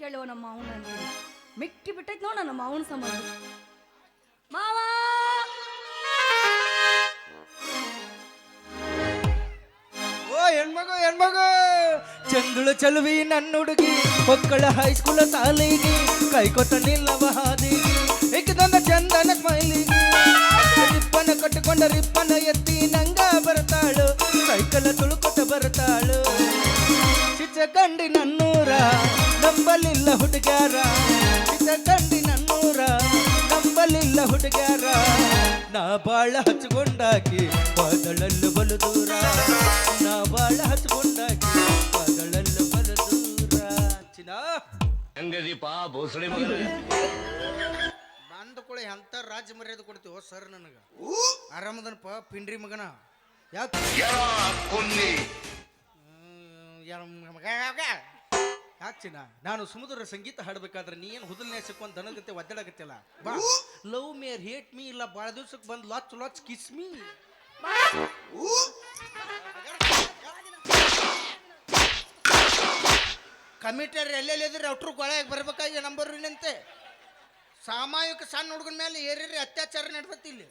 ಕೇಳುವ ನಮ್ಮ ಅವನ ಮಿಕ್ಕಿ ಬಿಟ್ಟೈತ್ ನೋಡ ನಮ್ಮ ಅವನ ಸಂಬಂಧ. ಮಾವ! ಓ, ಹೆಣ್ಮಗು ಹೆಣ್ಮಗು! ಚಂದುಳ ಚಲುವಿ ನನ್ನ ಹುಡುಗಿ ಮಕ್ಕಳ ಹೈಸ್ಕೂಲ ಸಾಲಿಗೆ ಕೈಕೊತ ನಿಲ್ಲವ ಹಾದಿಗೆ. ಏಕದೊಂದ ಚಂದನ ಸ್ಮೈಲಿಗೆ. ರಿಪ್ಪನ ಕಟ್ಟಿಕೊಂಡ ರಿಪ್ಪನ ಎತ್ತಿ ನಂಗ ಬರ್ತಾಳು, ಸೈಕಲ ತುಳುಕೊತ ಬರ್ತಾಳು. ಚಿಚ್ಚ ಕಂಡಿ ನನ್ನೂರ ನಂಬಲಿಲ್ಲ ಹುಡುಗ್ಯಾರ ಕಂಡಿ ನನ್ನೂರ ನಂಬಲಿಲ್ಲ ಹುಡುಗ್ಯಾರ ನಾ ಬಾಳ ಹಚ್ಚಿಕೊಂಡಾಕಿ ಬದಳಲ್ಲು ಬಲು ದೂರ. ನಾ ಬಾಳ ಹಚ್ಚಿಕೊಂಡಾಕಿ ಬದಳಲ್ಲು ಬಲು ದೂರ. ಚಿನ ಹೆಂಗದೀಪ ಭೋಸಳೆ ಮಗನ ಬಂದ ಕೂಡ ಎಂತ ರಾಜ್ಯ ಮರ್ಯಾದೆ ಕೊಡ್ತೀವೋ ಸರ್ ನನಗ? ಆರಾಮದನಪ್ಪ ಪಿಂಡ್ರಿ ಮಗನ? ಯಾಕೆ? ಕೊನ್ನಿ. ಯಾಕೆ ಚಿನ್ನ ನಾನು ಸುಮಧುರ ಸಂಗೀತ ಹಾಡ್ಬೇಕಾದ್ರೆ ನೀ ಏನು ಹುದಲ್ ನೇಸಕ್ಕೊಂದು ದನಗತ್ತೆ ಒದ್ದಾಡಕತ್ತಿಲ್ಲ ಬಾ ಲವ್ ಮೇರ್ ಹೇಟ್ ಮೀ ಇಲ್ಲ ಭಾಳ ದಿವ್ಸಕ್ಕೆ ಬಂದು ಲಾಚ್ ಲಾಚ್ ಕಿಸ್ ಮೀ ಕಮಿಟರ್ ಎಲ್ಲೆಲ್ಲಿ ಇದ್ರಿ ಅಟ್ರು ಕೊಳೆಯಾಗಿ ಬರ್ಬೇಕಾಗಿ ನಂಬರ್ ನಿಂತೆ. ಸಾಮಾಯಿಕ ಸಣ್ಣ ಹುಡುಗನ ಮೇಲೆ ಏರಿರಿ ಅತ್ಯಾಚಾರ ನಡ್ದತಿ ಇಲ್ಲಿ.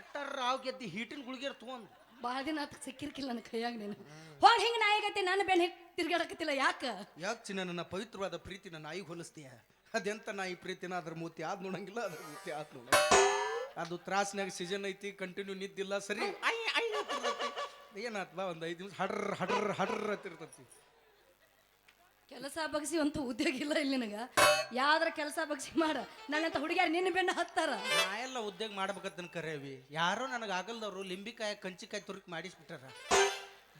ಎಟ್ಟಾರ ರಾವ್ ಗೆದ್ದಿ ಹೀಟಿನ ಗುಳಿಗೆರ್ ತಗೊಂಡು. ಭಾಳ ದಿನ ಆತ ಸಿಕ್ಕಿರ್ಕಿಲ್ಲ ನನ್ನ ಕೈಯಾಗ ನೀನು. ಹೋಗಿ ಹಿಂಗೆ ನಾಯಿಗತ್ತೆ ನನ್ನ ಬೆನ್ ಹಿಟ್. ತಿರ್ಗಾಡಕತ್ತಿಲ್ಲ ಯಾಕ? ಯಾಕೆ ಚಿನ್ನ ನನ್ನ ಪವಿತ್ರವಾದ ಪ್ರೀತಿ ನನ್ನ ಆಯಿಗೆ ಹೋಲಿಸ್ತೀಯ? ಅದೆಂತ ನಾಯಿ ಪ್ರೀತಿನ? ಅದ್ರ ಮೂತಿ ಆದ್ ನೋಡಂಗಿಲ್ಲ ಅದ್ರ ಮೂತಿ ಆದ್ ನೋಡ ಅದು ತ್ರಾಸ್ನಾಗ ಸೀಸನ್ ಐತಿ ಕಂಟಿನ್ಯೂ ನಿದ್ದಿಲ್ಲ ಸರಿ. ಏನಾತ್ವಾ ಒಂದು ಐದು ನಿಮಿಷ ಹಡ್ರ ಹಡ್ರ ಹಡ್ರ ಅಂತಿರ್ತೈತಿ ಕೆಲಸ ಬಗ್ಸಿ ಅಂತೂ ಉದ್ಯೋಗ ಇಲ್ಲ ಇಲ್ಲಿ ನನಗ. ಯಾವ್ದಾರ ಕೆಲಸ ಬಗ್ಸಿ ಮಾಡ. ನನ್ನಂತ ಹುಡುಗಿಯಾರ ನಿನ್ನ ಬೆನ್ನ ಹತ್ತಾರ. ನಾ ಎಲ್ಲ ಉದ್ಯೋಗ ಮಾಡ್ಬೇಕಂತ ಕರೇವಿ. ಯಾರೋ ನನಗೆ ಆಗಲ್ದವ್ರು ಲಿಂಬಿಕಾಯಿ ಕಂಚಿಕಾಯಿ ತುರುಕಿ ಮಾಡಿಸ್ಬಿಟ್ಟಾರ.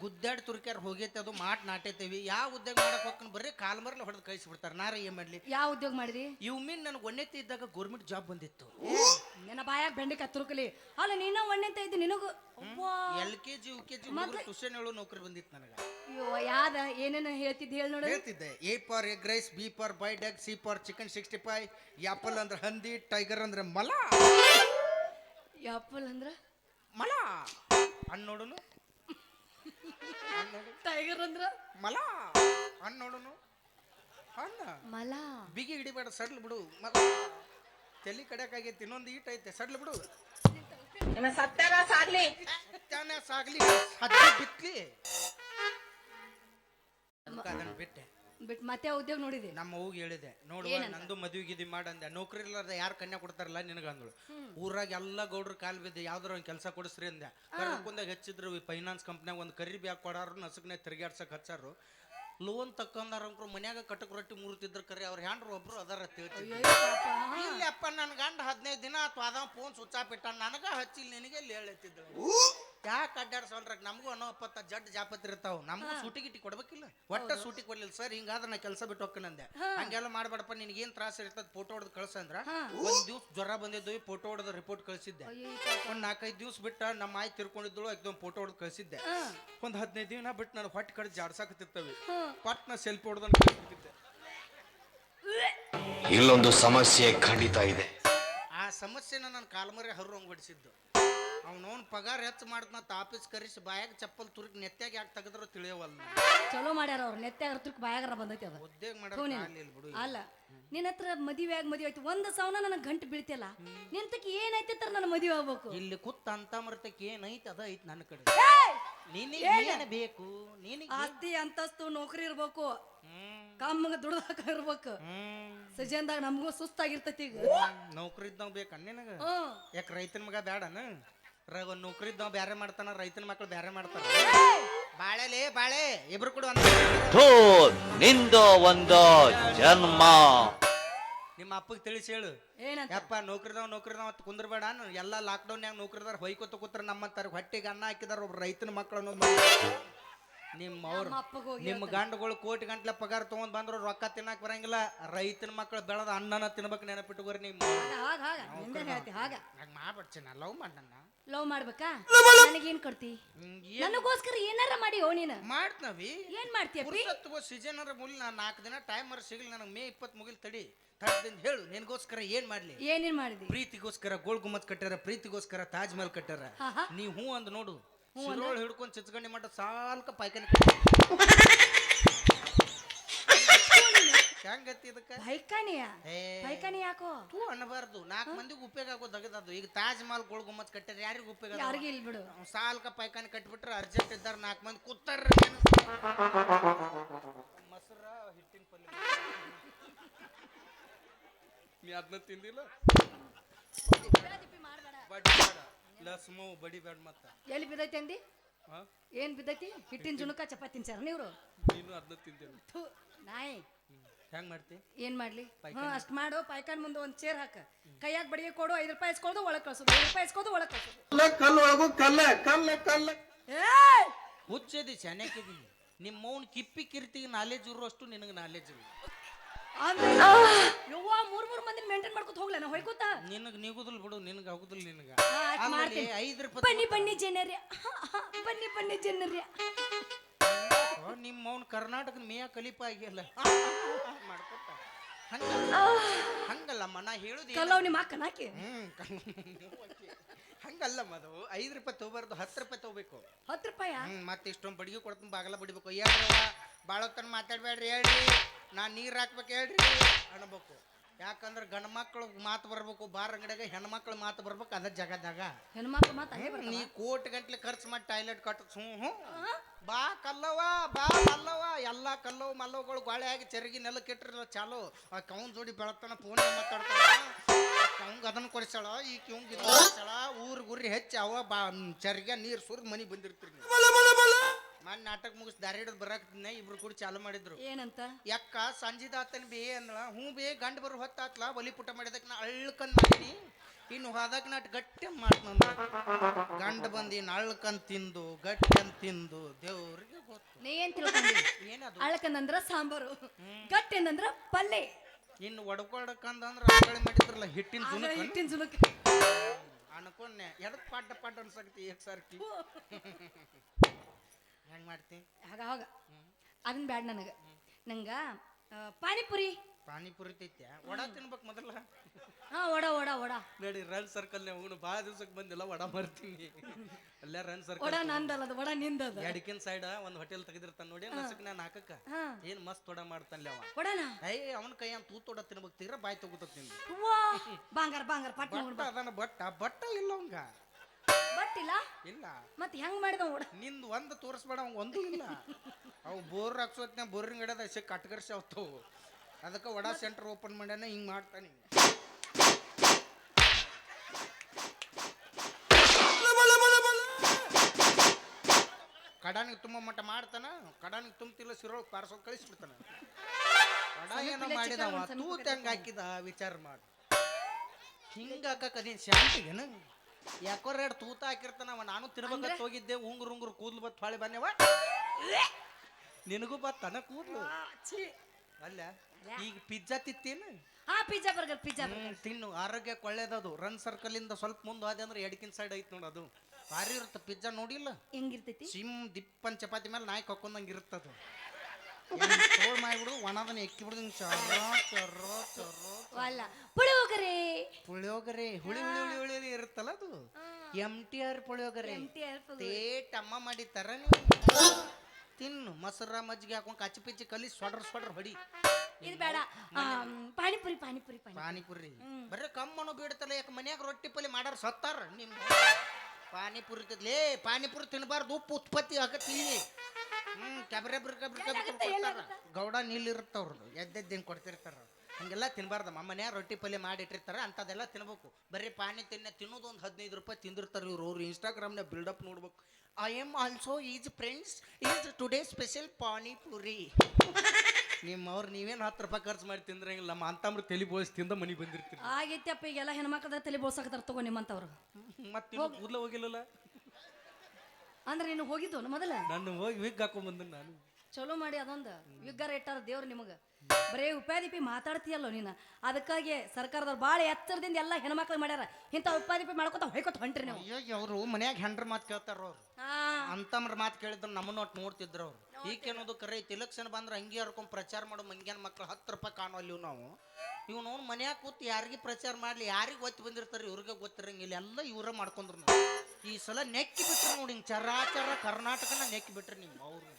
ಗುದ್ದಾಡಿ ತುರ್ಕ್ಯಾರ ಹೋಗೈತೆ ಅದು ಮಾಟ್ ನಾಟೈತೇವಿ. ಯಾವ ಉದ್ಯೋಗ ಮಾಡಕ್ ಹೋಗ್ಕೊಂಡು ಬರ್ರಿ ಕಾಲ್ ಮರಲ್ಲ ಹೊಡೆದು ಕಳಿಸ್ಬಿಡ್ತಾರೆ. ನಾರ ಏನ್ ಮಾಡ್ಲಿ? ಯಾವ ಉದ್ಯೋಗ ಮಾಡಿದಿ? ಇವ್ ಮೀನ್ ನನಗೆ ಒಣ್ಣೆತ್ತಿ ಇದ್ದಾಗ ಗೌರ್ಮೆಂಟ್ ಜಾಬ್ ಬಂದಿತ್ತು. ನಿನ್ನ ಬಾಯಾಗ ಬೆಂಡೆ ಕತ್ತುರುಕಲಿ. ಅಲ್ಲ ನೀನ ಒಣ್ಣೆಂತ ಇದ್ದಿ ನಿನಗೂ. L K G U K G tuition ಹೇಳೋ ನೌಕರಿ ಬಂದಿತ್ತು ನನಗೆ. ಅಯ್ಯೋ ಯಾದ? ಏನೇನ ಹೇಳ್ತಿದ್ದೆ ಹೇಳಿ ನೋಡಿ. ಹೇಳ್ತಿದ್ದೆ A for egg rice B for by duck C for chicken sixty five apple ಅಂದ್ರೆ ಹಂದಿ ಟೈಗರ್ ಅಂದ್ರೆ ಮಲ. ಯಾಪಲ್ ಅಂದ್ರ? ಮಲ. ನೋಡು ಟೈಗರ್ ಅಂದ್ರ? ಮಲ. ಹಣ್ಣು ನೋಡುನು? ಹಣ್ಣ. ಮಲ. ಬಿಗಿ ಹಿಡಿಬೇಡ ಸಡ್ಲ್ ಬಿಡು. ಮಲ. ತಲೆ ಕಡೆಕಾಗೈತಿ ಇನ್ನೊಂದು ಈಟ್ ಐತೆ ಸಡ್ಲ್ ಬಿಡು. ಸತ್ಯಾನ ಸಾಗ್ಲಿ? ಆಗ್ಲಿ ಸತ್ಯಾನ ಸಾಗ್ಲಿ ಹತ್ತಿ ಬಿತ್ಲಿ. ಅದನ್ನ ಬಿಟ್ಟೆ. ಬಿಟ್ ಮತ್ತೆ ಉದ್ಯೋಗ ನೋಡಿದೆ. ನಮ್ಮ ಅವ್ಗೆ ಹೇಳಿದೆ ನೋಡುವ ಏನಂತ? ನಂದು ಮದುವೆ ಗಿದಿ ಮಾಡಂದೆ ನೌಕರಿ ಇಲ್ಲಾರ್ದ ಯಾರು ಕನ್ಯಾ ಕೊಡ್ತಾರಲ್ಲ ನಿನಗೆ ಅಂದಳು. ಊರಾಗ ಎಲ್ಲ ಗೌಡ್ರ ಕಾಲ್ ಬಿದ್ದು ಯಾವ್ದಾರ ಒಂದು ಕೆಲಸ ಕೊಡಿಸ್ರಿ ಅಂದೆ. ಕರ್ಕೊಂಡಾಗ ಹೆಚ್ಚಿದ್ರು ಫೈನಾನ್ಸ್ ಕಂಪ್ನ್ಯಾಗ ಒಂದು ಕರಿ ಬ್ಯಾಗ್ ಕೊಡಾರು ನಸಕ್ನೆ ತಿರ್ಗಾಡ್ಸಕ್ ಹಚ್ಚಾರು ಲೋನ್ ತಕ್ಕೊಂಡಾರ ಅಂಕ್ರು ಮನ್ಯಾಗ ಕಟಕ್ ರೊಟ್ಟಿ ಮುರುತಿದ್ರು ಕರಿ ಅವ್ರ ಹ್ಯಾಂಡ್ರು ಒಬ್ರು ಅದಾರ ತಿಳ್ತಿದ್ದೆ ಅಯ್ಯೋ ಪಾಪ. ಇಲ್ಲಪ್ಪ ನನ್ನ ಗಂಡ ಹದಿನೈದು ದಿನ ಅಥವಾ ಅದ ಫೋನ್ ಸ್ವಿಚ್ ಬಿಟ್ಟ ಇಟ್ಟ ನನಗ ಹಚ್ಚಿಲ್ಲ ನಿನಗೆ ಇಲ್ಲಿ ಹೇಳತ್ತಿದ್ರು ಯಾಕೆ ಅಡ್ಡಾಡ್ಸೋಲ್ರ ನಮಗೂ ಅನ್ನೋ ಅಪ್ಪತ್ತ ಜಡ್ ಜಾಪತ್ರಿ ಇರ್ತಾವ. ನಮಗೂ ಸೂಟಿ ಗಿಟಿ ಕೊಡ್ಬೇಕಿಲ್ಲ. ಒಟ್ಟ ಸೂಟಿ ಕೊಡ್ಲಿಲ್ಲ. ಸರ್ ಹಿಂಗಾದ್ರೆ ನಾ ಕೆಲಸ ಬಿಟ್ಟು ಹೋಗ್ಕನಂದೆ ಹಂಗೆಲ್ಲ ಮಾಡ್ಬೇಡಪ್ಪ ಏನು ತ್ರಾಸ ಇರ್ತದ ಫೋಟೋ ಹೊಡೆದು ಕಳ್ಸಂದ್ರ ಒಂದ್ ದಿವ್ಸ ಜ್ವರ ಬಂದಿದ್ದು ಫೋಟೋ ಹೊಡೆದ ರಿಪೋರ್ಟ್ ಕಳ್ಸಿದ್ದೆ. ಒಂದ್ ನಾಲ್ಕೈದು ದಿವ್ಸ ಬಿಟ್ಟ ನಮ್ಮ ಆಯ್ ತಿರ್ಕೊಂಡಿದ್ದಳು ಎಕ್ದಮ್ ಫೋಟೋ ಹೊಡೆದು ಕಳ್ಸಿದ್ದೆ. ಒಂದ್ ಹದಿನೈದು ದಿನ ಬಿಟ್ಟು ನಾನು ಹೊಟ್ಟೆ ಕಡೆ ಜಾಡ್ಸಾಕತ್ತಿರ್ತವೆ. ಪಟ್ನ ನಾ ಸೆಲ್ಫಿ ಹೊಡೆದ್ ಕಳ್ಸಿಬಿಟ್ಟಿದ್ದೆ. ಇಲ್ಲೊಂದು ಸಮಸ್ಯೆ ಖಂಡಿತ ಇದೆ. ಆ ಸಮಸ್ಯೆನ ನಾನು ಕಾಲ್ಮರೆ ಹರ್ರಂಗ್ ಬಿಡಿಸಿದ್ದು. ಅವನವನ್ ಪಗಾರ ಹೆಚ್ಚು ಮಾಡ್ತನಂತ ಆಫೀಸ್ ಕರೆಸಿ ಬಾಯಾಗ ಚಪ್ಪಲ್ ತುರುಕ್ ನೆತ್ತಾಗ ಯಾಕೆ ತೆಗೆದ್ರು ತಿಳಿಯವಲ್ಲ ಚಲೋ ಮಾಡ್ಯಾರ ಅವ್ರು ನೆತ್ತಾಗ ತುರ್ಕ್ ಬಾಯಾಗರ ಬಂದೈತಿ ಅದು. ಉದ್ಯೋಗ ಬಿಡು ಅಲ್ಲ ನಿನ್ನ ಹತ್ರ ಮದುವೆ ಆಗಿ ಮದುವೆ ಆಯ್ತು ಒಂದು ಸವನ ನನಗೆ ಗಂಟು ಬೀಳ್ತಿಲ್ಲ. ನಿಂತಕ್ಕೆ ಏನೈತಿ ತರ ನನ್ನ ಮದುವೆ ಆಗ್ಬೇಕು. ಇಲ್ಲಿ ಕುತ್ತ ಅಂತ ಮರ್ತಕ್ಕೆ ಏನೈತಿ ಅದ ಐತ್ ನನ್ನ ಕಡೆ! ನಿನಗೆ ಏನು ಬೇಕು? ನಿನಗೆ ಆಸ್ತಿ ಅಂತಸ್ತು ನೌಕರಿ ಇರ್ಬೇಕು. ಕಮ್ಮಗೆ ದುಡ್ದಾಕ ಇರ್ಬೇಕು. ಸಜೆಂದಾಗ ನಮ್ಗೂ ಸುಸ್ತಾಗಿರ್ತೈತಿ ಈಗ. ನೌಕರಿ ಇದ್ದಾಗ ಬೇಕ ನಿನಗ ಯಾಕೆ ರೈತನ ಮಗ ಬೇಡನ ರ ನೌಕರಿದ್ದ ನೌಕರಿ ಇದ್ದವ್ ಬ್ಯಾರೆ ಮಾಡ್ತಾನ ರೈತನ ಮಕ್ಳು ಬ್ಯಾರೆ ಮಾಡ್ತಾರ. ಬಾಳೆಲೇ ಬಾಳೆ ಇಬ್ರು ಕೂಡ ಒಂದ್ ಥೂ ನಿಂದು ಒಂದು ಜನ್ಮ. ನಿಮ್ಮ ಅಪ್ಪಗೆ ತಿಳಿಸಿ ಹೇಳು. ಏನಂತ? ಯಪ್ಪ ನೌಕರಿದವ್ ನೌಕರಿದವ್ ಅಂತ ಕುಂದ್ರಬೇಡ ಎಲ್ಲ ಲಾಕ್ಡೌನ್ಯಾಗ ನೌಕರಿದಾರ ಹೊಯ್ಕೋತ ಕೂತ್ರ ನಮ್ಮಂತಾರ. ಹೊಟ್ಟೆಗೆ ಅನ್ನ ಹಾಕಿದಾರ ಒಬ್ರು ರೈತನ ಮಕ್ಕಳು ಅನ್ನೋದು ನಿಮ್ಮ ಅವ್ರ ನಮ್ಮ ಅಪ್ಪಗ್ ಹೋಗಿ ನಿಮ್ಮ ಗಂಡಗಳು ಕೋಟಿ ಗಂಟ್ಲೆ ಪಗಾರ ತಗೊಂಡ್ ಬಂದ್ರು ರೊಕ್ಕ ತಿನ್ನಕ್ ಬರಂಗಿಲ್ಲ. ರೈತನ ಮಕ್ಕಳು ಬೆಳದ ಅನ್ನನ ತಿನ್ಬೇಕು ನೆನಪಿಟ್ಟುಗೋರಿ ನಿಮ್ಮ ಹಾಗ ಹಾಗ ನಿಂದೇನ್ ಹೇಳ್ತಿ ಹಾಗ. ಮಾಡ್ಬಿಡ್ತೀನಿ ಲವ್ ಮಾಡಣ್ಣ ಲವ್ ಮಾಡ್ಬೇಕಾ? ನನಗೇನ್ ಕೊಡ್ತಿ? ನನಗೋಸ್ಕರ ಏನಾರ ಮಾಡಿ ಓ ನೀನು. ಮಾಡ್ತನವಿ. ಏನ್ ಮಾಡ್ತೀಯ ಪುರುಷತ್ವ ಸೀಸನರ ಮುಗಿಲ್ ನಾ ನಾಲ್ಕು ದಿನ ಟೈಮ್ ಮರ ಸಿಗಲಿ ನನಗೆ ಮೇ ಇಪ್ಪತ್ ಮುಗಿಲ್ ತಡಿ. ತಡದಿಂದ ಹೇಳು ನಿನಗೋಸ್ಕರ ಏನ್ ಮಾಡ್ಲಿ? ಏನೇನ್ ಮಾಡಿದಿ? ಪ್ರೀತಿಗೋಸ್ಕರ ಗೋಲ್ ಗುಮ್ಮತ್ ಕಟ್ಟಾರ ಪ್ರೀತಿಗೋಸ್ಕರ ತಾಜ್ ಮಹಲ್ ಕಟ್ಟಾರ ಹಾ, ಹಾ. ನೀ ಹೂ ಅಂದ್ ನೋಡು. ಶಿರೋಳ್ ಹಿಡ್ಕೊಂಡು ಚಿಚ್ಕಂಡಿ ಮಟ್ಟ ಸಾಲ್ಕ ಪಾಯ್ಕಾನಿ ಹೆಂಗತಿ ಇದಕ್ಕೆ? ಪೈಕಾನಿಯ ಏ. ಪೈಕಾನಿ ಯಾಕೋ? ತೂ ಅನ್ನಬಾರ್ದು. ನಾಲ್ಕು ಮಂದಿಗೆ ಉಪಯೋಗ ಆಗೋ ದಗದದು ಈಗ ತಾಜ್ ಮಹಲ್ ಗೋಳ್ ಗುಮ್ಮತ್ ಕಟ್ಟಾರ ಯಾರಿಗೂ ಉಪಯೋಗ? ಯಾರಿಗೂ ಇಲ್ ಬಿಡು. ಅವ್ನ್ ಸಾಲ್ಕ ಪೈಖಾನೆ ಕಟ್ಬಿಟ್ರೆ ಅರ್ಜೆಂಟ್ ಇದ್ದಾರೆ ನಾಲ್ಕು ಮಂದಿ ಕೂತಾರ ಮೊಸರ ಹಿಟ್ಟಿನ ಪಲ್ಯ ನೀ ಅದನ್ನ ತಿಂದಿಲ್ಲ? ಬೇಡ. ಲಸ್ಮು ಬಡಿ ಬೇಡ ಮತ್ತ. ಎಲ್ಲಿ ಬಿದ್ದೈತಿ ಅಂದಿ? ಹಾ? ಏನ್ ಬಿದ್ದೈತಿ? ಹಿಟ್ಟಿನ ಜುನಕ ಚಪಾತಿ ತಿನ್ಸಾರ ನೀವ್ರು? ನೀನು ಅದನ್ನ ತಿಂದಿಲ್ಲ ಥು, ನಾಯಿ. ಹೆಂಗ್ ಮಾಡ್ತಿ? ಏನ್ ಮಾಡ್ಲಿ? ಅಷ್ಟ್ ಮಾಡು ಪೈಕಾನ್ ಮುಂದೆ ಒಂದ್ ಚೇರ್ ಹಾಕ. ಕೈಯಾಗ ಬಡಿಗೆ ಕೊಡು ಐದ್ ರೂಪಾಯಿ ಇಸ್ಕೊಳ್ದು ಒಳಗ್ ಕಳ್ಸೋದು. ಐದ್ ರೂಪಾಯಿ ಇಸ್ಕೊಳ್ದು ಒಳಗ್ ಕಳ್ಸೋದು. ಕಲ್ಲೊಳಗು ಕಲ್ಲ ಕಲ್ಲ ಕಲ್ಲ ಏಯ್! ಹುಚ್ಚದಿ ಚೆನ್ನಾಗಿದ್ದೀನಿ ನಿಮ್ಮ ಮೌನ್ ಕಿಪ್ಪಿ ಕಿರ್ತಿಗೆ ನಾಲೆಜ್ ಇರುವಷ್ಟು ನಿನಗೆ ನಾಲೆಜ್ ಇಲ್ಲ. ಅಂದ್ರೆ ಯವ್ವ ಮೂರ್ ಮಂದಿ ಮೇಂಟೈನ್ ಮಾಡ್ಕೊತ ಹೋಗ್ಲ? ನಾ ಹೊಯ್ಕೋತ? ನಿನಗೆ ನಿಗುದಿಲ್ಲ ಬಿಡು ನಿನಗೆ ಆಗುದಿಲ್ಲ ನಿನಗ. ಮಾಡ್ತೀನಿ. ಐದು ರೂಪಾಯಿ ಬನ್ನಿ ಬನ್ನಿ ಜನರ್ಯ ಬನ್ನಿ ಬನ್ನಿ ಜನರ್ಯ ನಿಮ್ಮ ಮೌನ್ ಕರ್ನಾಟಕ ಮೇಯ ಕಲಿಪ ಆಗಿಲ್ಲ. ಮಾಡ್ಕೊತ. ಹಂಗ ಹಂಗಲ್ಲಮ್ಮ ನಾ ಹೇಳುದು ಕಲ್ಲವ್ ನಿಮ್ಮ ಅಕ್ಕನ ಹಾಕಿ? ಹ್ಮ್ ಹಂಗಲ್ಲ ಮದು ಐದು ರೂಪಾಯಿ ತಗೋಬಾರ್ದು ಹತ್ತು ರೂಪಾಯಿ ತಗೋಬೇಕು ಹತ್ತು ರೂಪಾಯ? ಹ್ಮ್ ಮತ್ತೆ ಇಷ್ಟೊಂದು ಬಡಿಗೆ ಕೊಡ್ತೀನಿ ಬಾಗಲ ಬಡಿಬೇಕು. ಯಾರು ಭಾಳ ಹೊತ್ತನ ಮಾತಾಡ್ಬೇಡ್ರಿ ಹೇಳ್ರಿ. ನಾ ನೀರ್ ಹಾಕ್ಬೇಕು ಹೇಳ್ರಿ ಅನ್ಬೇಕು. ಯಾಕಂದ್ರೆ ಗಂಡ ಮಕ್ಳು ಮಾತು ಬರ್ಬೇಕು ಬಾರ್ ಅಂಗಡಿಯಾಗ ಹೆಣ್ಮಕ್ಳು ಮಾತು ಬರ್ಬೇಕು ಅದ ಜಗದಾಗ. ಹೆಣ್ಮಕ್ಳು ಮಾತು ನೀ ಕೋಟಿ ಗಂಟ್ಲೆ ಖರ್ಚು ಮಾಡಿ ಟಾಯ್ಲೆಟ್ ಕಟ್ಟ ಹ್ಞೂ ಹ್ಞೂ ಬಾ ಕಲ್ಲವ ಬಾ ಮಲ್ಲವ ಎಲ್ಲ ಕಲ್ಲವ ಮಲ್ಲವುಗಳು ಗಾಳಿ ಆಗಿ ಚರಗಿ ನೆಲಕ್ಕೆ ಇಟ್ಟಿರಲ್ಲ ಚಾಲು. ಆ ಕೌನ್ ಜೋಡಿ ಬೆಳತನ ಫೋನ್ ಮಾತಾಡ್ತಾಳ. ಕೌಂಗ್ ಅದನ್ನ ಕೊಡಿಸಾಳ ಈ ಕಿವಂಗ್ ಇದು ಕೊಡಿಸಾಳ ಊರ್ ಗುರಿ ಹೆಚ್ಚಿ ಅವ ಬಾ ಚರಿಗೆ ನೀರು ಸುರಿದು ಮನಿ ಬಂದಿರ್ತೀರಿ. ಮನ್ ನಾಟಕ ಮುಗಿಸ್ ದಾರಿ ಹಿಡಿದು ಬರಾಕ್ತಿನ ಇಬ್ರು ಕೂಡ ಚಾಲು ಮಾಡಿದ್ರು. ಏನಂತ? ಯಾಕ ಸಂಜಿದಾತನ್ ಬೇ ಅಂದಳ ಹ್ಞೂ ಬೇ ಗಂಡ ಬರು ಹೊತ್ತಾತ್ಲ ಒಲಿ ಪುಟ ಮಾಡಿದಕ್ಕೆ ನಾ ಅಳ್ಕಂದ್ ಮಾಡೀನಿ. ಇನ್ನು ಹೋದಾಗ ನಾಟ್ ಗಟ್ಟಿ ಮಾಡ್ತಂದ ಗಂಡ ಬಂದು ಅಳ್ಕಂದ್ ತಿಂದು ಗಟ್ಟಿ ಅಂತ ತಿಂದು ದೇವ್ರಿಗೆ ಗೊತ್ತು. ನೀ ಏನ್ ತಿಳ್ಕೊಂಡಿ? ಏನದು? ಅಳ್ಕಂದಂದ್ರ ಸಾಂಬಾರು ಗಟ್ಟಿಂದಂದ್ರ ಪಲ್ಲೆ. ಇನ್ನು ಒಡ್ಕೊಳಕಂದ ಅಂದ್ರೆ ಆಕಳೆ ಮಾಡಿದ್ರಲ್ಲ ಹಿಟ್ಟಿನ ಜುನುಕ ಹಿಟ್ಟಿನ ಜುನುಕ ಅನ್ಕೊಂಡೆ ಎದಕ್ ಪಾಟ ಪಾಟ ಅನ್ಸಕ್ತಿ ಏಕ್ ಸರ್ತಿ ಹೆಂಗ್ ಮಾಡ್ತಿ? ಹಾಗ ಹೋಗ ಅದನ್ನ ಬ್ಯಾಡ ನನಗ. ನಂಗ ಪಾನಿಪುರಿ. ಪಾನಿಪುರಿ ತೈತ್ಯ? ವಡ ತಿನ್ಬೇಕು ಮೊದಲ. ಹಾ ವಡ ವಡ ವಡ. ನೋಡಿ ರನ್ ಸರ್ಕಲ್ ಅವನು ಭಾಳ ದಿವ್ಸಕ್ಕೆ ಬಂದಿಲ್ಲ ವಡ ಮಾಡ್ತೀನಿ ಅಲ್ಲೇ ರನ್ ಸರ್ಕಲ್ ವಡ ನಂದಲ್ಲ ಅದು ವಡ ನಿಂದದ ಎಡಕಿನ ಸೈಡ್ ಒಂದು ಹೋಟೆಲ್ ತೆಗೆದಿರ್ತಾನೆ ನೋಡಿ ನಸಕ್ ನಾನು ಹಾಕಕ್ಕ. ಏನು ಮಸ್ತ್ ವಡ ಮಾಡ್ತಾನೆ ಅವ. ವಡನ? ಐ ಅವನ ಕೈ ಅಂತ ತೂತ್ ವಡ ತಿನ್ಬೇಕು? ತೀರ ಬಾಯಿ ತಗೋತ ತಿಂದು ವಾ ಬಂಗಾರ ಬಂಗಾರ ಪಟ್ಟಿ ಬಟ್ಟ ಅದಾನ ಬಟ್ಟ ಬಟ್ಟ ಇಲ್ಲ ಅವಂಗ. ಬಟ್ಟಿಲ್ಲ ಇಲ್ಲ. ಮತ್ತೆ ಹೆಂಗ್ ಮಾಡಿದ ನೋಡ. ನಿಂದು ಒಂದು ತೋರಿಸ್ಬೇಡ ಅವ್ ಒಂದು ಇಲ್ಲ. ಅವು ಬೋರ್ ಹಾಕ್ಸೋತ್ನ ಬೋರಿಂಗ್ ಹಿಡದ ಸಿಕ್ಕ ಕಟ್ಕರ್ಸಿ ಅವತ್ತವು ಅದಕ್ಕೆ ವಡಾ ಸೆಂಟರ್ ಓಪನ್ ಮಾಡ್ಯಾನ ಹಿಂಗ್ ಮಾಡ್ತಾನೆ ಕಡಾನಿಗೆ ತುಂಬ ಮಟ್ಟ ಮಾಡ್ತಾನ ಕಡಾನಿಗೆ ತುಂಬ್ತಿಲ್ಲ ಸಿರೋಳ್ ಪಾರ್ಸಲ್ ಕಳಿಸ್ಬಿಡ್ತಾನ. ಕಡಾ ಏನೋ ಮಾಡಿದವ ತೂತ ಹೆಂಗ್ ಹಾಕಿದ ವಿಚಾರ ಮಾಡಿ. ಹಿಂಗ ಹಾಕಕ್ ಶಾಂತಿಗೆ ಶಾಂತಿಗೇನ? ಯಾಕೋ ಎರಡು ತೂತ ಹಾಕಿರ್ತಾನ ಅವ. ನಾನು ತಿನ್ಬೇಕಂತ ಹೋಗಿದ್ದೆ. ಉಂಗ್ರ ಉಂಗ್ರ ಕೂದ್ಲು ಬತ್ ಹೊಳೆ ಬನ್ನೇವ ನಿನಗೂ ಬತ್ತನ ಕೂದ್ಲು. ಅಲ್ಲ ಈಗ ಪಿಜ್ಜಾ ತಿತ್ತೇನು ಹಾ ಪಿಜ್ಜಾ ಬರ್ಗರ್ ಪಿಜ್ಜಾ ತಿನ್ನು. ಆರೋಗ್ಯಕ್ಕೆ ಒಳ್ಳೇದದು ರನ್ ಸರ್ಕಲ್ ಇಂದ ಸ್ವಲ್ಪ ಮುಂದೆ ಹೋದೆ ಅಂದ್ರೆ ಎಡಕಿನ ಸೈಡ್ ಐತ್ ನೋಡು ಅದು. ಭಾರಿ ಇರುತ್ತೆ. ಪಿಜ್ಜಾ ನೋಡಿಲ್ಲ? ಹೆಂಗಿರ್ತೈತಿ? ಸಿಮ್ ದಿಪ್ಪನ್ ಚಪಾತಿ ಮೇಲೆ ನಾಯಿ ಕಕ್ಕೊಂಡಂಗೆ ಇರುತ್ತದು ತೋಳ್ ಮಾಡಿಬಿಡು ಒಣದನ್ನ ಎಕ್ಕಿ ಬಿಡುದು ಚರೋ ಚರೋ ಚರೋ ಅಲ್ಲ. ಪುಳಿಯೋಗರೆ. ಪುಳಿಯೋಗರೆ. ಹುಳಿ ಹುಳಿ ಹುಳಿ ಹುಳಿ ಹುಳಿ ಇರುತ್ತಲ್ಲ ಅದು? M T R puliyogare. ತೇಟ್ ಅಮ್ಮ ಮಾಡಿತ್ತಾರ ನೀವು ತಿನ್ನು. ಮೊಸರ ಮಜ್ಜಿಗೆ ಹಾಕೊಂಡು ಕಚ್ಚಿ ಪಿಚ್ಚಿ ಕಲಿ ಸೊಡ್ರ ಸೊಡ್ರ ಹೊಡಿ. ಇದು ಬೇಡ. ಆಮ್, ಪಾನಿಪುರಿ ಪಾನಿಪುರಿ ಪಾನಿ ಪಾನಿಪುರಿ. ಬರೀ ಕಮ್ಮನು ಬೀಡ್ತಲ್ಲ ಯಾಕೆ ಮನ್ಯಾಗ ರೊಟ್ಟಿ ಪಲ್ಲಿ ಮಾಡಾರ ಸತ್ತಾರ ನಿಮ್ಮ ಪಾನಿಪುರಿ ಲೇ ಪಾನಿಪುರಿ ತಿನ್ನಬಾರ್ದು ಉಪ್ಪು ಉತ್ಪತ್ತಿ ಆಗತ್ತಿ ಹ್ಮ್ ಕಬ್ರೆ ಬ್ರ ಕಬ್ರ ಕಬ್ರ ಗೌಡ ನೀಲ್ ಇರುತ್ತವ್ರದು ಎದ್ದೆದ್ದೇನು ಕೊಡ್ತಿರ್ತಾರ. ಹಂಗೆಲ್ಲ ತಿನ್ಬಾರ್ದಮ್ಮ ಮನ್ಯಾಗ ರೊಟ್ಟಿ ಪಲ್ಯ ಮಾಡಿಟ್ಟಿರ್ತಾರೆ ಅಂಥದ್ದೆಲ್ಲ ತಿನ್ಬೇಕು. ಬರೀ ಪಾನಿ ತಿನ್ನ ತಿನ್ನೋದು ಒಂದು ಹದಿನೈದು ರೂಪಾಯಿ ತಿಂದಿರ್ತಾರೆ ಇವ್ರು. ಅವ್ರು ಇನ್ಸ್ಟಾಗ್ರಾಮ್ನ ಬಿಲ್ಡಪ್ ನೋಡ್ಬೇಕು. I am also is friends is today special panipuri ನಿಮ್ಮವ್ರು ನೀವೇನು ಹತ್ತು ರೂಪಾಯಿ ಖರ್ಚು ಮಾಡಿ ತಿಂದ್ರಂಗಿಲ್ಲ. ನಮ್ಮ ಅಂತಮ್ರ ತಲೆ ಬೋಸ್ ತಿಂದ ಮನೆಗೆ ಬಂದಿರ್ತೀರಿ. ಆಗೈತಪ್ಪ ಈಗೆಲ್ಲ ಹೆಣ್ಮಕ್ಳದ ತಲೆ ಬೋಳ್ಸಾಕತ್ತಾರ ತಗೋ ನಿಮ್ಮಂತವ್ರು. ಮತ್ತೆ ಕೂದಲ ಹೋಗಿಲ್ಲಲ್ಲ? ಅಂದ್ರೆ ನೀನು ಹೋಗಿದ್ದು ಮೊದಲ? ನಾನು ಹೋಗಿ ವಿಗ್ ಹಾಕೊಂಡ್ ಬಂದ ನಾನು. ಚಲೋ ಮಾಡಿ ಅದೊಂದು ಯುಗ್ಗರ ಇಟ್ಟಾರ ದೇವ್ರು ನಿಮಗ. ಬರೇ ಉಪಾಧಿಪಿ ಮಾತಾಡ್ತೀಯಲ್ಲೋ ನೀನು? ಅದಕ್ಕಾಗಿ ಸರ್ಕಾರದವ್ರು ಭಾಳ ಎತ್ತರದಿಂದ ಎಲ್ಲ ಹೆಣ್ಮಕ್ಳು ಮಾಡ್ಯಾರ. ಇಂಥ ಉಪಾಧಿಪಿ ಮಾಡ್ಕೊತ ಹೊಯ್ಕೊತ ಹೊಂಟ್ರಿ ನೀವು. ಅಯ್ಯೋ ಅವರು ಮನ್ಯಾಗ ಹೆಂಡ್ರ ಮಾತು ಕೇಳ್ತಾರ ಅವ್ರು. ಅಂತಮ್ರ ಮಾತು ಕೇಳಿದ್ರು ನಮ್ಮನ್ನ ಒಟ್ಟು ನೋಡ್ತಿದ್ರು ಅವ್ರು. ಈಗೇನೋದು ಕರೆ ಐತಿ ಇಲೆಕ್ಷನ್ ಬಂದ್ರೆ ಹಂಗೆ ಹರ್ಕೊಂಡು ಪ್ರಚಾರ ಮಾಡೋ ಮಂಗ್ಯಾನ ಮಕ್ಳು ಹತ್ತು ರೂಪಾಯಿ ಕಾಣುವಲ್ಲಿ ನಾವು. ಇವ್ ಅವ್ನು ಮನ್ಯಾಗ ಕೂತ್ ಯಾರಿಗೆ ಪ್ರಚಾರ ಮಾಡ್ಲಿ ಯಾರಿಗೆ ಗೊತ್ತು ಬಂದಿರ್ತಾರೆ ಇವ್ರಿಗೆ ಗೊತ್ತಿರಂಗಿಲ್ಲ. ಎಲ್ಲ ಇವ್ರ ಮಾಡ್ಕೊಂಡ್ರು ನಾವು. ಈ ಸಲ ನೆಕ್ಕಿ ಬಿಟ್ರು ನೋಡಿ ಹಿಂಗೆ ಚರಾಚರ ಕರ್ನಾಟಕನ ನೆಕ್ಕಿ ಬಿಟ್ರಿ ನೀವು ಅವ್ರು.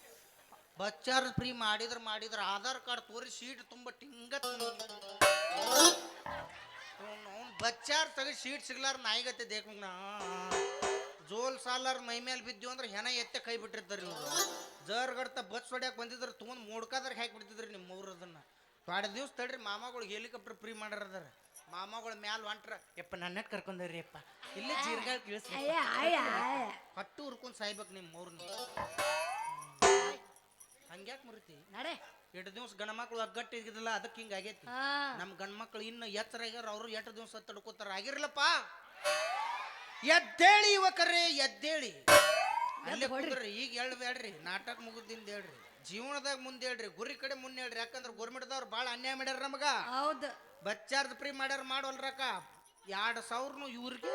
ಬಚ್ಚಾರ ಫ್ರೀ ಮಾಡಿದ್ರ ಮಾಡಿದ್ರ ಆಧಾರ್ ಕಾರ್ಡ್ ತೋರಿ ಸೀಟ್ ತುಂಬ ಟಿಂಗ ಬಚ್ಚಾರ್ ತೆಗೆದು ಸೀಟ್ ಸಿಗ್ಲಾರ ನಾಯಿಗತ್ತೆ ದೇಕ್ಮಗ್ನ ಜೋಲ್ ಸಾಲಾರ್ ಮೈ ಮೇಲೆ ಬಿದ್ದು ಅಂದ್ರೆ ಹೆಣ ಎತ್ತೆ ಕೈ ಬಿಟ್ಟಿರ್ತಾರೆ ಇವರು. ಜರ್ಗಡ್ತ ಬಸ್ ಹೊಡ್ಯಾಕ ಬಂದಿದ್ರು ತೊಗೊಂಡು ಮೂಡ್ಕಾದ್ರೆ ಹಾಕಿ ಬಿಡ್ತಿದ್ರಿ ನಿಮ್ಮ ಊರು ಅದನ್ನ. ಎರಡು ದಿವ್ಸ ತಡ್ರಿ ಮಾಮಗಳು ಹೆಲಿಕಾಪ್ಟರ್ ಫ್ರೀ ಮಾಡ್ಯಾರದಾರ ಮಾಮಗಳು ಮ್ಯಾಲ ಹೊಂಟ್ರ ಯಪ್ಪ ನನ್ನ ಕರ್ಕೊಂಡ್ರಿ ಅಪ್ಪ ಇಲ್ಲಿ ಜೀರ್ಗಾಳ್ ಕಳಿಸ್ರಿ. ಹಟ್ಟು ಹುರ್ಕೊಂಡು ಸಾಯ್ಬೇಕು ನಿಮ್ಮ ಮೂರ್ನ. ಹಂಗ್ಯಾಕೆ ಮುರಿತಿ? ನಡೆ. ಎರಡು ದಿವಸ ಗಂಡ್ಮಕ್ಳು ಅಗ್ಗಟ್ಟಿ ಇದ್ದಿಲ್ಲ ಅದಕ್ಕೆ ಹಿಂಗ ಆಗೈತಿ ಹಾ. ನಮ್ಮ ಗಂಡ್ಮಕ್ಳು ಇನ್ನು ಎತ್ತರ ಆಗ್ಯಾರ ಅವರು ಎಟ್ ದಿವಸ ತಡ್ಕೋತಾರ ಆಗಿರ್ಲಪ್ಪ. ಎದ್ದೇಳಿ ಯುವಕರೇ ಎದ್ದೇಳಿ. ಅಲ್ಲೇ ಕುಂದ್ರಿ ಈಗ ಹೇಳ್ಬೇಡ್ರಿ ನಾಟಕ ಮುಗಿದಿಂದ ಹೇಳ್ರಿ. ಜೀವನದಾಗ ಮುಂದೆ ಹೇಳ್ರಿ ಗುರಿ ಕಡೆ ಮುಂದೆ ಹೇಳ್ರಿ. ಯಾಕಂದ್ರೆ ಗೌರ್ಮೆಂಟ್ದವ್ರು ಭಾಳ ಅನ್ಯಾಯ ಮಾಡ್ಯಾರ ನಮಗ. ಹೌದು. ಬಚ್ಚಾರ್ದ ಫ್ರೀ ಮಾಡ್ಯಾರ ಮಾಡೋಲ್ರಕ್ಕ ಎರಡು ಸಾವಿರನು ಇವ್ರಿಗೆ.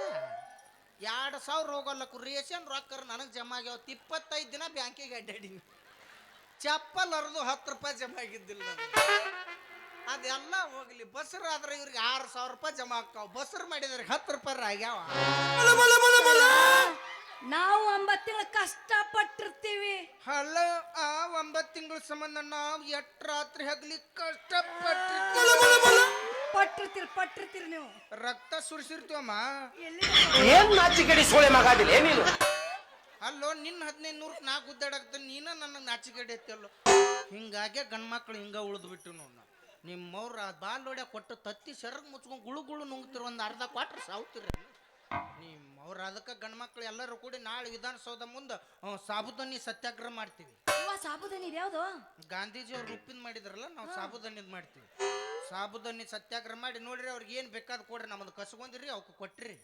ಎರಡು ಸಾವಿರ ಹೋಗಲ್ಲ ರೇಷನ್ ರೊಕ್ಕ ನನಗೆ ಜಮಾ ಆಗ್ಯಾವ. ಇಪ್ಪತ್ತೈದು ದಿನ ಬ್ಯಾಂಕಿಗೆ ಅಡ್ಡಾಡೀನಿ. ಚಪ್ಪಲ್ ಅರ್ದು ಹತ್ತು ರೂಪಾಯಿ ಜಮಾ ಆಗಿದ್ದಿಲ್ಲ ಅದೆಲ್ಲ ಹೋಗ್ಲಿ. ಬಸ್ರು ಆದ್ರೆ ಇವ್ರಿಗೆ ಆರು ಸಾವಿರ ರೂಪಾಯಿ ಜಮಾ ಆಗ್ತಾವ. ಬಸ್ರು ಮಾಡಿದ್ರೆ ಹತ್ತು ರೂಪಾಯಿ ಆಗ್ಯಾವ ನಾವು ಒಂಬತ್ತು ತಿಂಗಳು ಕಷ್ಟ ಪಟ್ಟಿರ್ತೀವಿ ಹಲೋ ಆ ಒಂಬತ್ತು ತಿಂಗಳ ಸಂಬಂಧ ನಾವು ಎಟ್ ರಾತ್ರಿ ಹಗ್ಲಿ ಕಷ್ಟ ಪಟ್ಟಿರ್ತೀರಿ ಪಟ್ಟಿರ್ತೀರಿ ನೀವು. ರಕ್ತ ಸುರಿಸಿರ್ತೀವಮ್ಮ. ಎಲ್ಲಿ ಏನ್ ನಾಚಿಕೆಡಿ ಸೋಳೆ ಮಗಾದಿಲ್ಲ ನೀನು ಅಲ್ಲೋ ನಿನ್ನ ಹದಿನೈದು ನೂರಕ್ಕೆ ನಾ ಗುದ್ದಾಡಕ್ತಾನೆ ನೀನ ನನ್ನ ನಾಚಿಕೆಡೆ ಎತ್ತಲ್ಲೋ ಹಿಂಗಾಗೆ ಗಂಡ್ಮಕ್ಳು ಹಿಂಗೆ ಉಳಿದು ಬಿಟ್ಟು ನೋಡ್ ನಿಮ್ಮವ್ರ ಬಾಲ್ ಹೊಡ್ಯಾಕ ಕೊಟ್ಟು ತತ್ತಿ ಸೆರಗ್ ಮುಚ್ಕೊಂಡು ಗುಳು ಗುಳು ನುಂಗ್ತಿರು ಒಂದು ಅರ್ಧ ಕ್ವಾಟ್ರ್ ಸಾವ್ತಿರ ನಿಮ್ಮವ್ರ ಅದಕ್ಕೆ ಗಂಡ್ಮಕ್ಳು ಎಲ್ಲರೂ ಕೂಡಿ ನಾಳೆ ವಿಧಾನಸೌಧ ಮುಂದೆ ಸಾಬುದನ್ನಿ ಸತ್ಯಾಗ್ರಹ ಮಾಡ್ತೀವಿ. ಸಾಬುದಾನಿ ಯಾವ್ದು? ಗಾಂಧೀಜಿ ಅವ್ರು ಉಪ್ಪಿನ ಮಾಡಿದ್ರಲ್ಲ ನಾವು ಸಾಬುದನ್ನಿ ಮಾಡ್ತೀವಿ. ಸಾಬುದನ್ನಿ ಸತ್ಯಾಗ್ರಹ ಮಾಡಿ ನೋಡ್ರಿ ಅವ್ರಿಗೆ ಏನು ಬೇಕಾದ್ ಕೊಡ್ರಿ ನಮ್ಮದು ಕಸ್ಕೊಂಡಿರಿ ಅವಕ್ಕೆ ಕೊಟ್ರಿ.